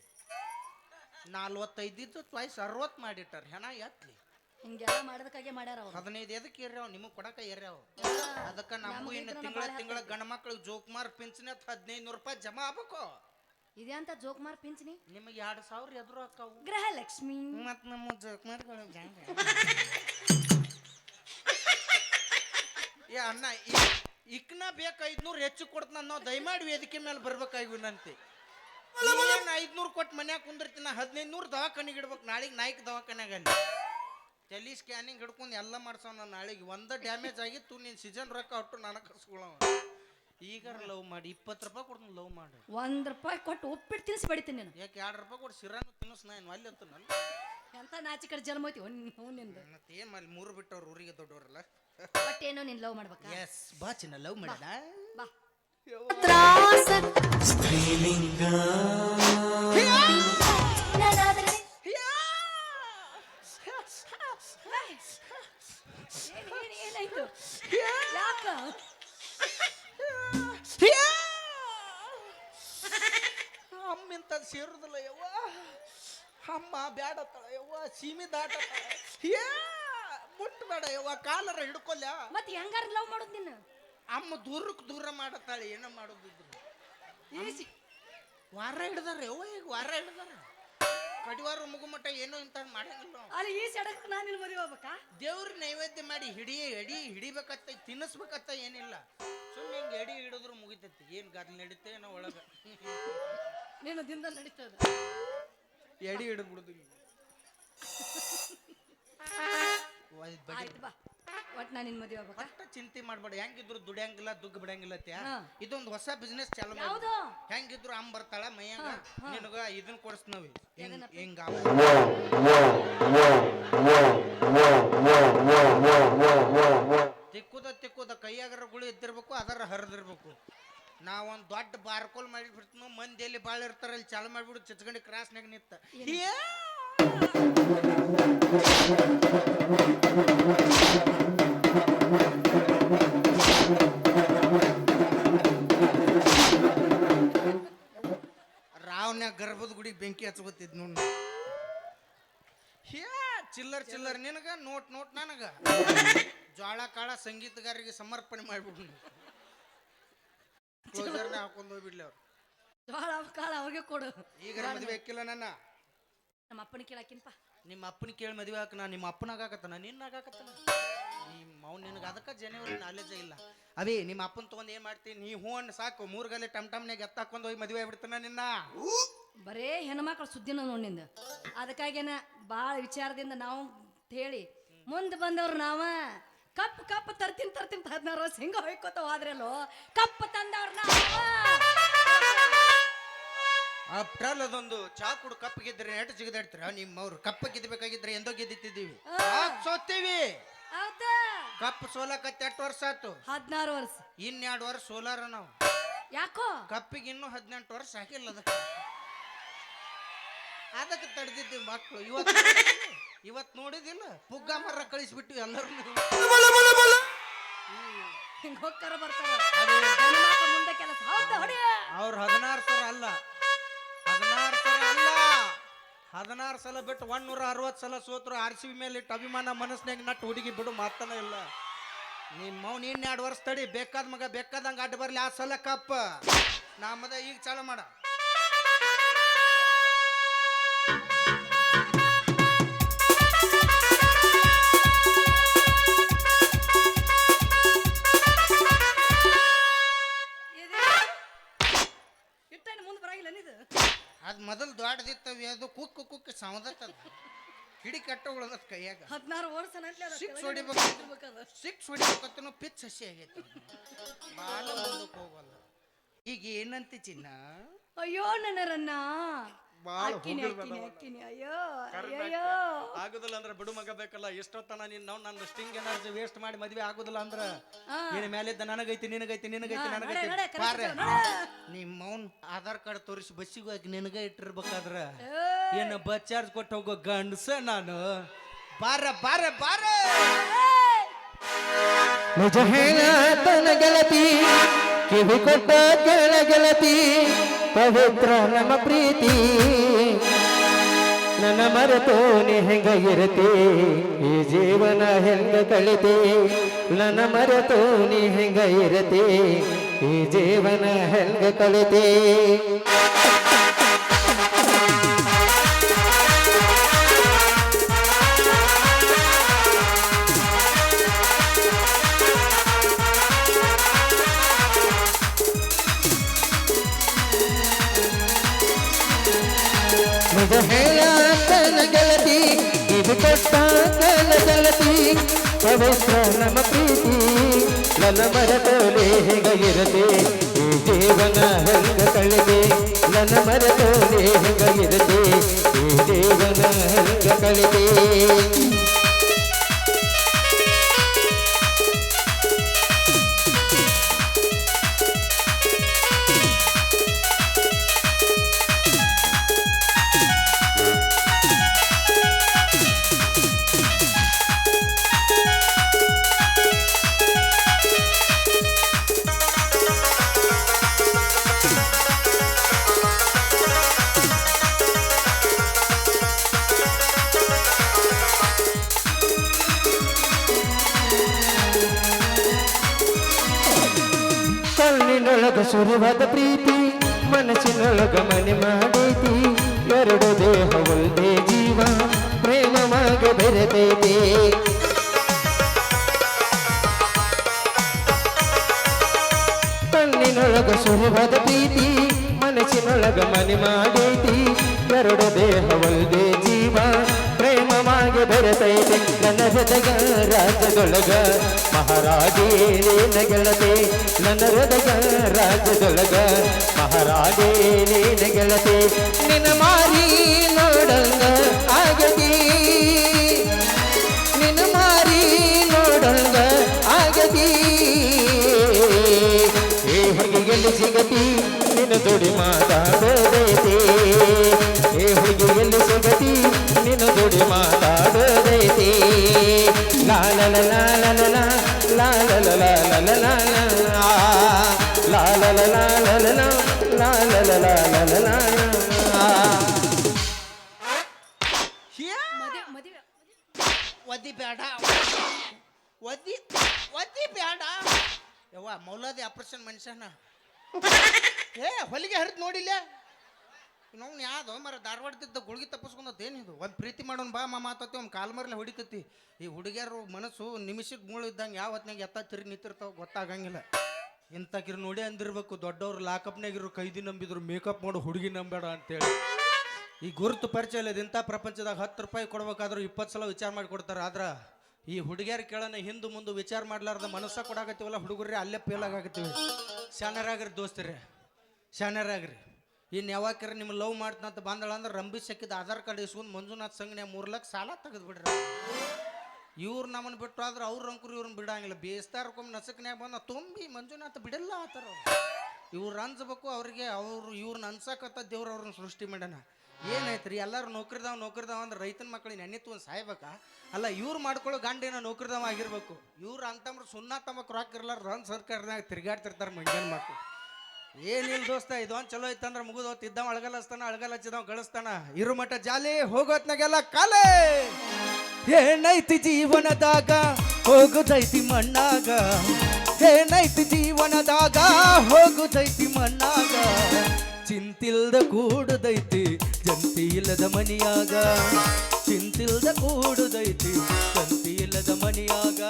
ನಾಲ್ವತ್ತೈದಿದ್ದು ತ್ವಾಯ್ಸ್ ಅರವತ್ತು ಮಾಡಿಟ್ಟಾರ. ಹೆಣ ಎತ್ಲಿ. ಹಿಂಗೆಲ್ಲ ಮಾಡೋದಕ್ಕಾಗೆ ಮಾಡ್ಯಾರ ಅವ್ರು. ಹದಿನೈದು ಎದಕ್ಕೆ ಏರ್ಯಾವ ನಿಮಗೆ ಕೊಡಕ ಏರ್ಯಾವ ಅದಕ್ಕೆ ನಮಗೂ ಇನ್ನು ತಿಂಗಳ ತಿಂಗಳ ಗಂಡ ಮಕ್ಳಿಗೆ ಜೋಕುಮಾರ್ ಪಿಂಚಣಿ ಹತ್ತು ಹದಿನೈದು ನೂರು ರೂಪಾಯಿ ಜಮಾ ಆಗ್ಬೇಕು. ಇದೆ ಅಂತ ಜೋಕುಮಾರ್ ಪಿಂಚಣಿ ನಿಮಗೆ ಎರಡು ಸಾವಿರ ಎದುರು ಹಾಕಾವು ಗೃಹಲಕ್ಷ್ಮಿ. ಮತ್ತು ನಮ್ಮ ಜೋಕುಮಾರ್ಗಳು ಏ ಅಣ್ಣ ಈ- ಇಕ್ನ ಬೇಕು ಐದ್ನೂರು ಹೆಚ್ಚು ಕೊಡ್ತಾನ ನಾವು ದಯಮಾಡಿ ವೇದಿಕೆ ಮೇಲೆ ಬರ್ಬೇಕಾಗಿವನಂತೆ ಏನು ಐದ್ನೂರು ಕೊಟ್ಟು ಮನ್ಯಾಗ ಕುಂದಿರ್ತೀನಿ. ಹದಿನೈದು ನೂರು ದವಾಖಾನಿಗೆ ಇಡ್ಬೇಕು. ನಾಳೆಗೆ ನಾಯ್ಕ ದವಾಖಾನ್ಯಾಗ ಅಲ್ಲಿ. ತಲೆ ಸ್ಕ್ಯಾನಿಂಗ್ ಹಿಡ್ಕೊಂಡು ಎಲ್ಲ ಮಾಡ್ಸೋಣ ನಾಳೆಗೆ. ಒಂದ ಡ್ಯಾಮೇಜ್ ಆಗಿತ್ತು ನೀನು ಸೀಸನ್ ರೊಕ್ಕ ಹೊಟ್ಟು ನನಗೆ ಕರ್ಸ್ಕೊಳವ ಈಗ ಲವ್ ಮಾಡಿ. ಇಪ್ಪತ್ತು ರೂಪಾಯಿ ಕೊಡ್ತೀನಿ ಲವ್ ಮಾಡಿ. ಒಂದ್ ರೂಪಾಯಿ ಕೊಟ್ಟು ಉಪ್ಪಿಟ್ಟು ತಿನ್ಸಿ ಬಡಿತೀನಿ ನೀನು. ಯಾಕೆ ಎರಡು ರೂಪಾಯಿ ಕೊಟ್ಟು ಸಿರಾನು ತಿನ್ನಿಸ್ ನಾನು ಅಲ್ಲಿ ಅಂತ ನಾನು ಎಂತ ನಾಚಿ ಕಡೆ ಜನ್ಮ ಐತಿ ನಿಂದು ಮತ್ತೆ ಏನು ಮಾಡಿ ಮೂರು ಬಿಟ್ಟವ್ರು ಊರಿಗೆ ದೊಡ್ಡವರಲ್ಲ ಬಟ್ ಏನೋ ನೀನ್ ಲವ್ ಮಾಡ್ಬೇಕಾ? ಎಸ್ ಬಾ ಚಿನ್ನ ಲವ್ ಮಾಡಿದ? ಬಾ ಸ್ತ್ರೀಲಿಂಗ ಅಮ್ಮಿಂತ ಸೇರುದಿಲ್ಲ ಯವ್ವ. ಅಮ್ಮ ಬ್ಯಾಡತ್ತಳ ಯವ್ವ ಸೀಮಿ ದಾಟತ್ತಾಳ. ಮುಟ್ಟ ಮುಟ್ಬೇಡ ಯವ್ವ ಕಾಲರ ಹಿಡ್ಕೊಲ್ಲ ಮತ್ ಹೆಂಗಾರ ಲವ್ ಮಾಡೋದ್ ನೀನು? ಅಮ್ಮ ದೂರಕ್ಕೆ ದೂರ ಮಾಡತ್ತಾಳೆ ಏನೋ ಮಾಡೋದಿದ್ರು. ಈಸಿ ವಾರ ಹಿಡ್ದಾರ ಓ ಈಗ ವಾರ ಹಿಡ್ದಾರ. ಕಡಿವಾರ ಮುಗುಮಟ ಏನೋ ಇಂತ ಮಾಡಂಗಿಲ್ಲ. ಅಲ್ಲಿ ಈ ಸಡಕ್ ನಾನು ನಿನ್ನ ಮದುವೆ ಹೋಗ್ಬೇಕಾ? ದೇವ್ರ ನೈವೇದ್ಯ ಮಾಡಿ ಹಿಡಿ ಎಡಿ ಹಿಡಿಬೇಕತ್ತ ತಿನ್ನಿಸ್ಬೇಕತ್ತ ಏನಿಲ್ಲ. ಸುಮ್ಮನೆ ಹಿಂಗೆ ಎಡಿ ಹಿಡಿದ್ರು ಮುಗಿತೈತಿ. ಏನು ಗಾಡಿ ನಡೀತೆ ಏನೋ ಒಳಗೆ. ನೀನು ದಿನದ ನಡೀತದ ಎಡಿ ಹಿಡಿದ್ಬಿಡುದು ಆಯ್ತು ಬಾ. ಒಟ್ ನಾನು ನಿನ್ನ ಮದುವೆ ಆಗ್ಬೇಕು? ಚಿಂತೆ ಮಾಡ್ಬೇಡ. ಹೆಂಗಿದ್ರು ದುಡಿಯಂಗಿಲ್ಲ ದುಗ್ಗ ಬಿಡಂಗಿಲ್ಲ ತ್ಯಾ ಇದೊಂದು ಹೊಸ ಬಿಸ್ನೆಸ್ ಚಾಲು ಮಾಡಿ. ಹೆಂಗಿದ್ರು ಅಮ್ಮ ಬರ್ತಾಳ ಮೈಯಾಗ? ನಿನಗ ಇದನ್ನ ಕೊಡಿಸ್ನವಿ ಏನಪ್ಪ? ಹಿಂಗ ತಿಕ್ಕುದ ತಿಕ್ಕುದ ಕೈಯಾಗರ ಗುಳಿ ಇದ್ದಿರ್ಬೇಕು ಅದರ ಹರಿದಿರ್ಬೇಕು. ನಾವೊಂದ್ ದೊಡ್ಡ ಬಾರ್ಕೋಲ್ ಮಾಡಿ ಬಿಡ್ತೀನೋ ಮಂದಿ ಎಲ್ಲಿ ಭಾಳ ಇರ್ತಾರ ಅಲ್ಲಿ ಚಾಲು ಮಾಡ್ಬಿಡು ಚಿಚ್ಕಂಡಿ ಕ್ರಾಸ್ನಾಗ ನಿತ್ತ ಯಾ! ರಾವ್ನ್ಯಾಗ ಗರ್ಭದ ಗುಡಿ ಬೆಂಕಿ ಹಚ್ಕೋತಿದ್ ನೋಡ್ ಹೇ ಚಿಲ್ಲರ್ ಚಿಲ್ಲರ್ ನಿನಗ ನೋಟ್ ನೋಟ್ ನನಗ. ಜ್ವಾಳ ಕಾಳ ಸಂಗೀತಗಾರರಿಗೆ ಸಮರ್ಪಣೆ ಮಾಡ್ಬಿಡು ಕ್ಲೋಸರ್ನ ಹಾಕೊಂಡು ಹೋಗ್ಬಿಡ್ಲಿ ಅವ್ರು. ಜೋಳ ಕಾಳ ಅವಾಗೆ ಕೊಡು. ಈಗ ಮದುವೆ ಹಾಕಿಲ್ಲ ನನ್ನ. ನಮ್ಮ ಅಪ್ಪನ ಕೇಳಾಕಿನ್ಪ. ನಿಮ್ಮ ಅಪ್ಪನ ಕೇಳಿ ಮದುವೆ ಹಾಕ ನಾ ನಿಮ್ಮ ಅಪ್ಪನಾಗ ನಾ ನಿನ್ನ ಆಗಾಕತ್ತಾನ ಅವ್ನು ನಿನಗೆ ಅದಕ್ಕೆ ಜನವರಿ ನಾಲೆಜ್ ಇಲ್ಲ. ಅದೇ ನಿಮ್ಮ ಅಪ್ಪನ ತಗೊಂಡು ಏನು ಮಾಡ್ತೀನಿ? ನೀ ಹೂ ಅಣ್ಣ ಸಾಕು. ಮೂರು ಗಲ್ಲಿ ಟಮ್ ಟಮ್ನಾಗ ಎತ್ತ ಹಾಕೊಂಡು ಹೋಗಿ ಮದುವೆ ಆಗ್ಬಿಡ್ತಾನ ನಿನ್ನ. ಬರೇ ಹೆಣ್ಮಕ್ಳು ಸುದ್ದಿನ ನೋಡಿಂದ ಅದಕ್ಕಾಗೇನ ಭಾಳ ವಿಚಾರದಿಂದ ನಾವು ಹೇಳಿ, ಮುಂದೆ ಬಂದವ್ರು ನಾವ ಕಪ್ಪು ಕಪ್ ತರ್ತೀನಿ ತರ್ತೀನಿ, ಹದಿನಾರು ವರ್ಷ ಹಿಂಗೆ ಹೊಯ್ಕೋತ ಹೋದ್ರಲ್ಲೋ, ಕಪ್ ತಂದವ್ರನ್ನ ಆಫ್ಟರ್ ಅದೊಂದು ಚಾಕುಡು ಕಪ್ ಗೆದ್ರೆ ನೆಟ್ ಜಿಗದಾಡ್ತೀರ? ನಿಮ್ಮವ್ರು ಕಪ್ಪ ಗೆದ್ದಬೇಕಾಗಿದ್ರೆ ಎಂದೋ ಗೆದ್ದಿತ್ತಿದ್ದೀವಿ ಸೋತೀವಿ ಹೌದಾ? ಕಪ್ ಸೋಲಕತ್ತೆ ಎಷ್ಟು ವರ್ಷ ಆಯ್ತು. ಹದಿನಾರು ವರ್ಷ. ಇನ್ನೆರಡು ವರ್ಷ ಸೋಲಾರ ನಾವು. ಯಾಕೋ? ಕಪ್ಪಿಗೆ ಇನ್ನೂ ಹದಿನೆಂಟು ವರ್ಷ ಹಾಕಿಲ್ಲ ಅದಕ್ಕೆ. ಅದಕ್ಕೆ ತಡೆದಿದ್ದೀವಿ ಮಕ್ಕಳು ಇವತ್ತು ನೋಡಿದಿಲ್ಲ? ಇವತ್ತು ನೋಡಿದಿಲ್ಲ ಪುಗ್ಗ ಮರ ಕಳಿಸ್ಬಿಟ್ಟು ಎಲ್ಲರೂ ಹಿಂಗ ಹೋಗ್ತಾರ ಬರ್ತಾರ? ಮುಂದೆ ಕೆಲಸ. ಹೌದಾ ಹೊಡಿ ಅವ್ರು ಹದಿನಾರು ಸಾವಿರ ಅಲ್ಲ. ಹದಿನಾರು ಸಲ ಬಿಟ್ಟು ಒಂದೂರ ಅರವತ್ತು ಸಲ ಸೋತರು ಆರ್ ಸಿ ಬಿ ಮೇಲೆ ಇಟ್ಟು ಅಭಿಮಾನ ಮನಸ್ಸಿನಾಗ ನಟ್ಟು ಹುಡುಗಿ ಬಿಡು ಮಾತನ ಇಲ್ಲ. ನಿಮ್ಮ ಮೌನ್ ಇನ್ನೆರಡು ವರ್ಷ ತಡಿ, ಬೇಕಾದ ಮಗ ಬೇಕಾದಂಗೆ ಅಡ್ಡ ಬರಲಿ, ಆ ಸಲ ಕಪ್ಪ. ನಮ್ಮದ ಈಗ ಚಾಲ ಮಾಡ. ದೊಡ್ಡದಿತ್ತವಿ ಅದು ಕುಕ್ಕ ಕುಕ್ಕ ಸೌದತ್ತದ ಹಿಡಿ ಕಟ್ಟ ಉಳದ ಕೈಯಾಗ. ಹದಿನಾರು ವರ್ಷ ಸಿಕ್ಸ್ ಹೊಡಿಬೇಕು. ಸಿಕ್ಸ್ ಹೊಡಿಬೇಕತ್ತನು ಪಿಚ್ ಹಸಿ ಆಗೈತಿ. ಭಾಳ ಮುಂದಕ್ಕೆ ಹೋಗಲ್ಲ. ಈಗ ಏನಂತ ಚಿನ್ನ? ಅಯ್ಯೋ ನನರನ್ನ ಅಕ್ಕಿನಿ ಅಯ್ಯೋ ಅಯ್ಯೋ ಆಗುದಿಲ್ಲ ಅಂದ್ರೆ ಬಿಡು ಮಗ ಬೇಕಲ್ಲ. ಎಷ್ಟೊತ್ತನ ನೀನ್ ನಾವು ನನ್ನ ಸ್ಟಿಂಗ್ ಎನರ್ಜಿ ವೇಸ್ಟ್ ಮಾಡಿ ಮದ್ವೆ ಆಗುದಿಲ್ಲ ಅಂದ್ರ ನೀನ್ ನಿನ್ನ ಮೇಲಿದ್ದ ನನಗೈತಿ ನಿನಗೈತಿ ನಿನಗೈತಿ ನನಗೈತಿ. ಬಾರೆ ನಿಮ್ಮ ಮೌನ್ ಆಧಾರ್ ಕಾರ್ಡ್ ತೋರಿಸಿ ಬಸ್ಸಿಗೆ ಹೋಗಿ ನಿನಗ ಇಟ್ಟಿರ್ಬೇಕಾದ್ರ ಏನು ಬಸ್ ಚಾರ್ಜ್ ಕೊಟ್ಟು ಹೋಗೋ ಗಂಡಸ ನಾನು? ಬಾರ ಬಾರ ಬಾರ ನಿಜ ಹೇಳ ತನ ಗೆಳತಿ ಕಿವಿ ಕೊಟ್ಟ ಕೆಳ ಗೆಳತಿ ಪವಿತ್ರ ನಮ್ಮ ಪ್ರೀತಿ. ನನ್ನ ನೀ ಹೆಂಗ ಇರತಿ? ಈ ಜೀವನ ಹೆಂಗ ಕಳಿತಿ? ನನ್ನ ನೀ ಹೆಂಗ ಇರತಿ? ಈ ಜೀವನ ಹೆಂಗ ಕಳಿತಿ? ಪವಿತ್ರ ನಮ್ಮ ಪ್ರೀತಿ. ನನ್ನ ಮರತೋಲೆ ಹೆಂಗ ಇರದೆ ಈ ಜೀವನ ಹೆಂಗ ಕಳೆದೆ ನನ್ನ ಈ ಬೆರೆತೈತಿ ಕಣ್ಣಿನೊಳಗ ಪ್ರೀತಿ, ಮನಸ್ಸಿನೊಳಗ ಮನೆ ಮಾಡೈತಿ. ಎರಡು ದೇಹ ಜೀವ, ಪ್ರೇಮವಾಗಿ ಬೆರೆತೈತೆ. ನನ್ನ ಹೃದಯ ರಾಜದೊಳಗ ಮಹಾರಾಜೇ ನೀನ ನನ್ನ ಹೃದಯ ರಾಜದೊಳಗ ಮಹಾರಾಜೇ ನೀನ ನಿನ್ನ ಮಾರಿ ನೋಡಂಗ ಆಗದಿ ಹುಡುಗಿಯಲ್ಲಿ ಸಿಗತಿ ನಿನ್ನ ದುಡಿ ಮಾತಾಡೋದೈತಿ ಏ ಹುಡುಗಿಯಲ್ಲಿ ಸಿಗತಿ ನಿನ್ನ ದುಡಿ ಮಾತಾಡೋದೈತಿ ಲಾಲ ಲಾಲ ಲಾಲ ಲಾಲ ಲಾಲ ಲಾಲ ಲಾಲ ಲಾಲ ಲಾಲ ಮದಿ ನೋಡಿಲ್ಲ? ನೋವು ಯಾವ್ದು ಮರ ಧಾರವಾಡದಿದ್ದ ಗುಳಿಗೆ ಇದು? ಒಂದು ಪ್ರೀತಿ ಮಾಡೋನ್ ಬಾ ಮಾ ಮಾತತಿ ಒಂದು ಕಾಲ್ ಮರಲೆ ಹೊಡಿತತಿ. ಈ ಹುಡುಗಿಯರು ಮನಸ್ಸು ನಿಮಿಷಕ್ಕೆ ಮೂಳು ಇದ್ದಂಗೆ ಯಾವ ಹೊತ್ನಾಗ ಎತ್ತ ತಿರುಗಿ ನಿಂತಿರ್ತಾವ ಗೊತ್ತಾಗಂಗಿಲ್ಲ. ಇಂಥಕಿರು ನೋಡಿ ಅಂದಿರ್ಬೇಕು, ದೊಡ್ಡವ್ರು ಲಾಕಪ್ನಾಗಿರೋ ಕೈದಿ ನಂಬಿದ್ರು, ಮೇಕಪ್ ಮಾಡೋ, ಹುಡುಗಿ ನಂಬೇಡ ಅಂತೇಳಿ. ಈ ಗುರುತು ಪರಿಚಯ ಇಲ್ಲ ಇಂಥ ಪ್ರಪಂಚದಾಗ ಹತ್ತು ರೂಪಾಯಿ ಕೊಡ್ಬೇಕಾದ್ರೂ ಇಪ್ಪತ್ತು ಸಲ ವಿಚಾರ ಮಾಡಿ ಕೊಡ್ತಾರೆ. ಆದ್ರೆ ಈ ಹುಡುಗಿಯರ್ ಕೇಳೋಣ ಹಿಂದೆ ಮುಂದೆ ವಿಚಾರ ಮಾಡ್ಲಾರ್ದ ಮನಸ್ಸ ಕೊಡಾಕತ್ತೀವಲ್ಲ ಹುಡುಗರೇ ಅಲ್ಲೇ ಫೇಲ್ ಸಣ್ಣರಾಗಿರ್ ದೋಸ್ತರಿ. ಶಾಣರಾಗ್ರಿ ಇನ್ನು ಯಾವಾಗ್ರ ನಿಮ್ಮ ಲವ್ ಮಾಡ್ತಂತ ಬಂದಳ ಅಂದ್ರೆ ರಂಬಿ ಸಕ್ಕಿದ ಆಧಾರ್ ಕಾರ್ಡ್ ಇಸ್ಕೊಂಡು ಮಂಜುನಾಥ್ ಸಂಘನೆ ಮೂರು ಲಕ್ಷ ಸಾಲ ತೆಗೆದು ಬಿಡ್ರಿ ಇವ್ರು ನಮ್ಮನ್ನು ಬಿಟ್ಟು ಆದ್ರೆ ಅವ್ರ ಅಂಕುರು ಇವ್ರನ್ನ ಬಿಡಂಗಿಲ್ಲ. ಬೇಸ್ತಾರಕ್ಕೊಮ್ಮೆ ನಸಕ್ನ್ಯಾಗ ಬಂದ ತುಂಬಿ ಮಂಜುನಾಥ್ ಬಿಡಲ್ಲ ಆತರ ಇವ್ರು ಅನ್ಸ್ಬೇಕು ಅವ್ರಿಗೆ ಅವ್ರು ಇವ್ರನ್ನ ಅನ್ಸಕತ್ತ ದೇವ್ರು ಅವ್ರನ್ನ ಸೃಷ್ಟಿ ಮಾಡ್ಯಾನ. ಏನಾಯ್ತ್ರಿ? ಎಲ್ಲರೂ ನೌಕರಿದಾವ್ ನೌಕರಿದಾವ ಅಂದ್ರೆ ರೈತನ ಮಕ್ಕಳಿಗೆ ನೆನ್ನಿತ್ತು ಒಂದು ಸಾಯ್ಬೇಕಾ? ಅಲ್ಲ ಇವ್ರು ಮಾಡ್ಕೊಳ್ಳೋ ಗಂಡೇನ ನೌಕರಿದಾವ ಆಗಿರ್ಬೇಕು. ಇವ್ರು ಅಂತಂದ್ರೆ ಸುಣ್ಣ ತಮ್ಮ ರೊಕ್ಕ ಇರಲ್ಲ ರನ್ ಸರ್ಕಾರದಾಗ ತಿರ್ಗಾಡ್ತಿರ್ತಾರೆ ಮಂಡ್ಯನ ಮಕ್ಕಳು ಏನಿಲ್ಲ ದೋಸ್ತ ಇದೊಂದು ಚಲೋ ಇತ್ತಂದ್ರೆ ಮುಗಿದು ಇದ್ದವ ಅಳಗಲ್ ಹಚ್ತಾನ ಅಳಗಲ್ ಹಚ್ಚಿದವ ಗಳಿಸ್ತಾನ. ಇರು ಮಠ, ಜಾಲಿ, ಹೋಗೋತ್ನಾಗೆಲ್ಲ ಕಾಲೇ. ಏನೈತಿ ಜೀವನದಾಗ, ಹೋಗುದೈತಿ ಮಣ್ಣಾಗ. ಏನೈತಿ ಜೀವನದಾಗ, ಹೋಗುದೈತಿ ಮಣ್ಣಾಗ. ಚಿಂತಿಲ್ದ ಕೂಡುದೈತಿ ಜಂತಿ ಇಲ್ಲದ ಮನಿಯಾಗ. ಚಿಂತಿಲ್ದ ಕೂಡುದೈತಿ ಜಂತಿ ಇಲ್ಲದ ಮನಿಯಾಗ.